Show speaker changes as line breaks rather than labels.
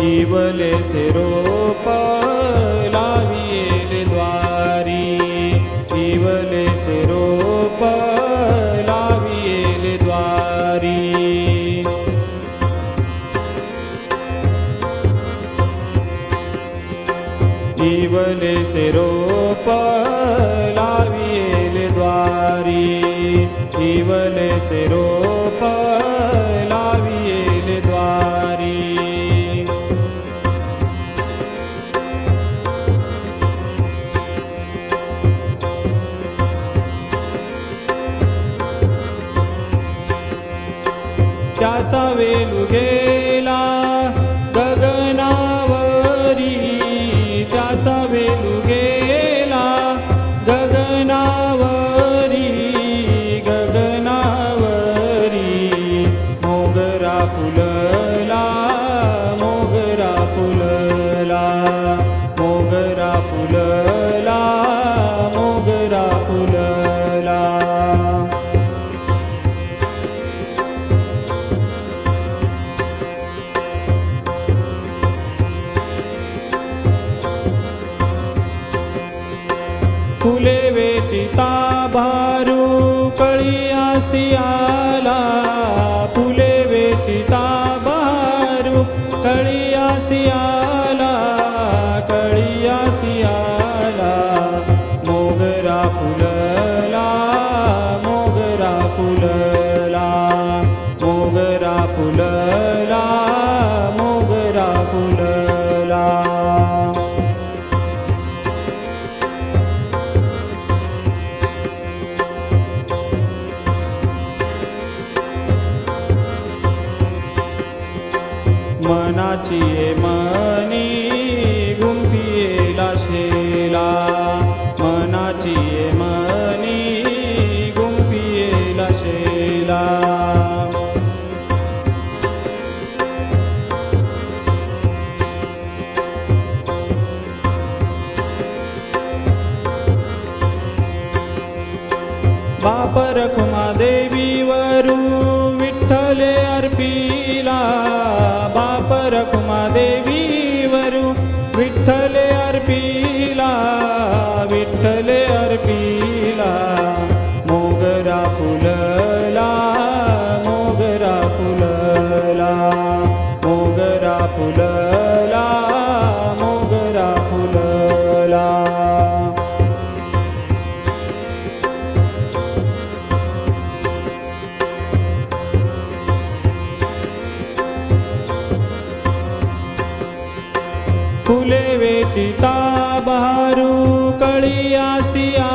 इवले से रोप लावियेले द्वारी। इवले से रोप लावियेले द्वारी। इवले से रोप लावियेले द्वारी। इवले से रोप velugueiro. फुले वेचिता भारू कळी आला. फुले वेचिता भारू कळी आला. कळी आला. मोगरा फुलला मनाची मनी गुंफियेला शेला मनाची ये मनी गुंफियेला शेला बापर खुमा देवीवरू विठ्ठले अर्पिला. बापर देवीवरू विठ्ठले अर्पिला विठ्ठले अर्पिला। मोगरा फुलला मोगरा फुलला मोगरा फुलला। फुले वेचिता बहारू कळी आसिया